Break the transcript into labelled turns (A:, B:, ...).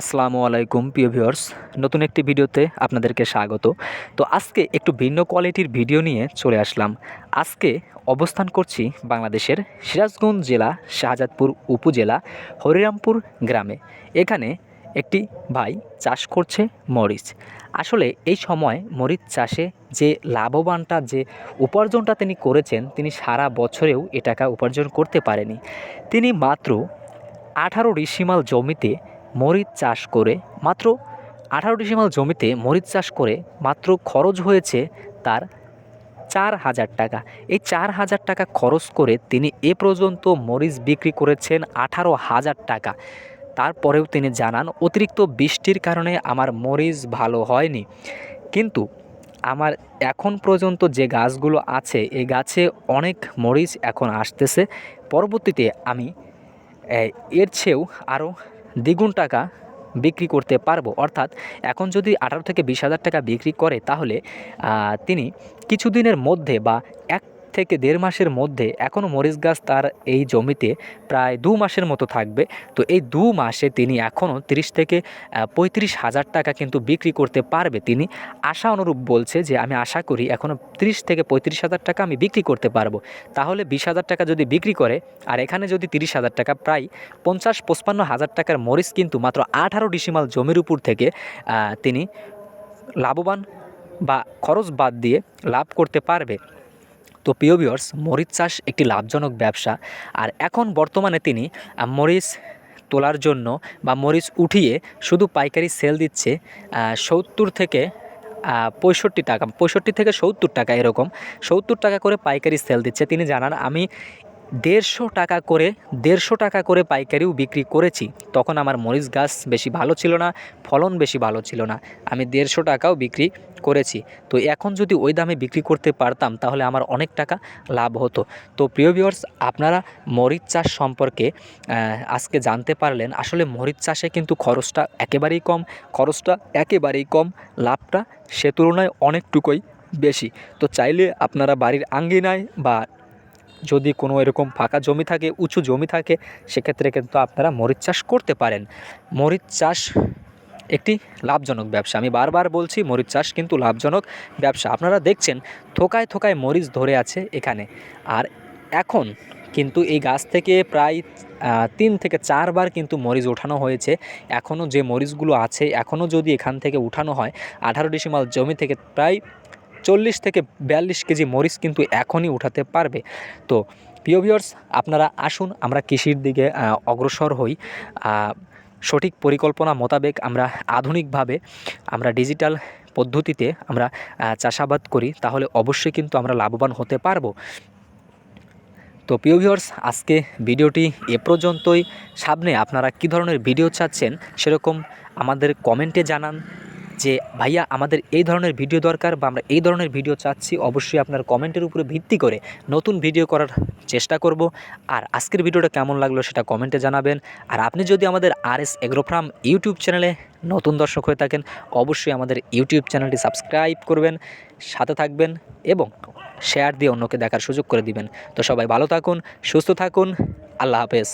A: আসসালামু আলাইকুম, প্রিয় ভিউয়ার্স। নতুন একটি ভিডিওতে আপনাদেরকে স্বাগত। তো আজকে একটু ভিন্ন কোয়ালিটির ভিডিও নিয়ে চলে আসলাম। আজকে অবস্থান করছি বাংলাদেশের সিরাজগঞ্জ জেলা, শাহজাদপুর উপজেলা, হরিরামপুর গ্রামে। এখানে একটি ভাই চাষ করছে মরিচ। আসলে এই সময় মরিচ চাষে যে লাভবানটা, যে উপার্জনটা তিনি করেছেন, তিনি সারা বছরেও এ টাকা উপার্জন করতে পারেনি। তিনি মাত্র আঠারো ডিসিমাল জমিতে মরিচ চাষ করে মাত্র আঠারো ডিসিমাল জমিতে মরিচ চাষ করে মাত্র খরচ হয়েছে তার চার হাজার টাকা। এই চার হাজার টাকা খরচ করে তিনি এ পর্যন্ত মরিচ বিক্রি করেছেন আঠারো হাজার টাকা। তারপরেও তিনি জানান, অতিরিক্ত বৃষ্টির কারণে আমার মরিচ ভালো হয়নি। কিন্তু আমার এখন পর্যন্ত যে গাছগুলো আছে এই গাছে অনেক মরিচ এখন আসতেছে। পরবর্তীতে আমি এর চেয়েও আরও দ্বিগুণ টাকা বিক্রি করতে পারব। অর্থাৎ এখন যদি আঠারো থেকে বিশ হাজার টাকা বিক্রি করে, তাহলে তিনি কিছুদিনের মধ্যে বা এক থেকে দেড় মাসের মধ্যে এখনও মরিচ গাছ তার এই জমিতে প্রায় দু মাসের মতো থাকবে। তো এই দু মাসে তিনি এখনও তিরিশ থেকে পঁয়ত্রিশ হাজার টাকা কিন্তু বিক্রি করতে পারবে তিনি। আশা অনুরূপ বলছে যে, আমি আশা করি এখনও তিরিশ থেকে পঁয়ত্রিশ হাজার টাকা আমি বিক্রি করতে পারব। তাহলে বিশ হাজার টাকা যদি বিক্রি করে, আর এখানে যদি তিরিশ হাজার টাকা, প্রায় পঞ্চাশ পঁচপান্ন হাজার টাকার মরিচ কিন্তু মাত্র আঠারো ডিসিমাল জমির উপর থেকে তিনি লাভবান বা খরচ বাদ দিয়ে লাভ করতে পারবে। তো প্রিয় ভিউয়ার্স মরিচ চাষ একটি লাভজনক ব্যবসা। আর এখন বর্তমানে তিনি মরিচ তোলার জন্য বা মরিচ উঠিয়ে শুধু পাইকারি সেল দিচ্ছে সত্তর থেকে পঁয়ষট্টি টাকা, পঁয়ষট্টি থেকে সত্তর টাকা এরকম, সত্তর টাকা করে পাইকারি সেল দিচ্ছে। তিনি জানান, আমি দেড়শো টাকা করে, দেড়শো টাকা করে পাইকারিও বিক্রি করেছি। তখন আমার মরিচ গাছ বেশি ভালো ছিল না, ফলন বেশি ভালো ছিল না। আমি দেড়শো টাকাও বিক্রি করেছি। তো এখন যদি ওই দামে বিক্রি করতে পারতাম, তাহলে আমার অনেক টাকা লাভ হতো। তো প্রিয় ভিউয়ার্স, আপনারা মরিচ চাষ সম্পর্কে আজকে জানতে পারলেন, আসলে মরিচ চাষে কিন্তু খরচটা একেবারেই কম, খরচটা একেবারেই কম, লাভটা সে তুলনায় অনেকটুকুই বেশি। তো চাইলে আপনারা বাড়ির আঙ্গিনায় বা যদি কোনো এরকম ফাঁকা জমি থাকে, উঁচু জমি থাকে, সেক্ষেত্রে কিন্তু আপনারা মরিচ চাষ করতে পারেন। মরিচ চাষ একটি লাভজনক ব্যবসা। আমি বারবার বলছি, মরিচ চাষ কিন্তু লাভজনক ব্যবসা। আপনারা দেখছেন, থোকায় থোকায় মরিচ ধরে আছে এখানে। আর এখন কিন্তু এই গাছ থেকে প্রায় তিন থেকে চারবার কিন্তু মরিচ ওঠানো হয়েছে। এখনও যে মরিচগুলো আছে, এখনও যদি এখান থেকে উঠানো হয়, আঠারো ডিসিমাল জমি থেকে প্রায় চল্লিশ থেকে বিয়াল্লিশ কেজি মরিচ কিন্তু এখনই উঠাতে পারবে। তো প্রিয় ভিউয়ার্স আপনারা আসুন, আমরা কৃষির দিকে অগ্রসর হই। সঠিক পরিকল্পনা মোতাবেক আমরা আধুনিকভাবে আমরা ডিজিটাল পদ্ধতিতে আমরা চাষাবাদ করি, তাহলে অবশ্যই কিন্তু আমরা লাভবান হতে পারব। তো প্রিয় ভিউয়ার্স আজকে ভিডিওটি এ পর্যন্তই। সামনে আপনারা কী ধরনের ভিডিও চাচ্ছেন, সেরকম আমাদের কমেন্টে জানান। যে ভাইয়া আমাদের এই ধরনের ভিডিও দরকার বা আমরা এই ধরনের ভিডিও চাচ্ছি, অবশ্যই আপনার কমেন্টের উপরে ভিত্তি করে নতুন ভিডিও করার চেষ্টা করব। আর আজকের ভিডিওটা কেমন লাগল সেটা কমেন্টে জানাবেন। আর আপনি যদি আমাদের আর এস এগ্রোফ্রাম ইউটিউব চ্যানেলে নতুন দর্শক হয়ে থাকেন, অবশ্যই আমাদের ইউটিউব চ্যানেলটি সাবস্ক্রাইব করবেন, সাথে থাকবেন এবং শেয়ার দিয়ে অন্যকে দেখার সুযোগ করে দিবেন। তো সবাই ভালো থাকুন, সুস্থ থাকুন, আল্লাহ হাফেজ।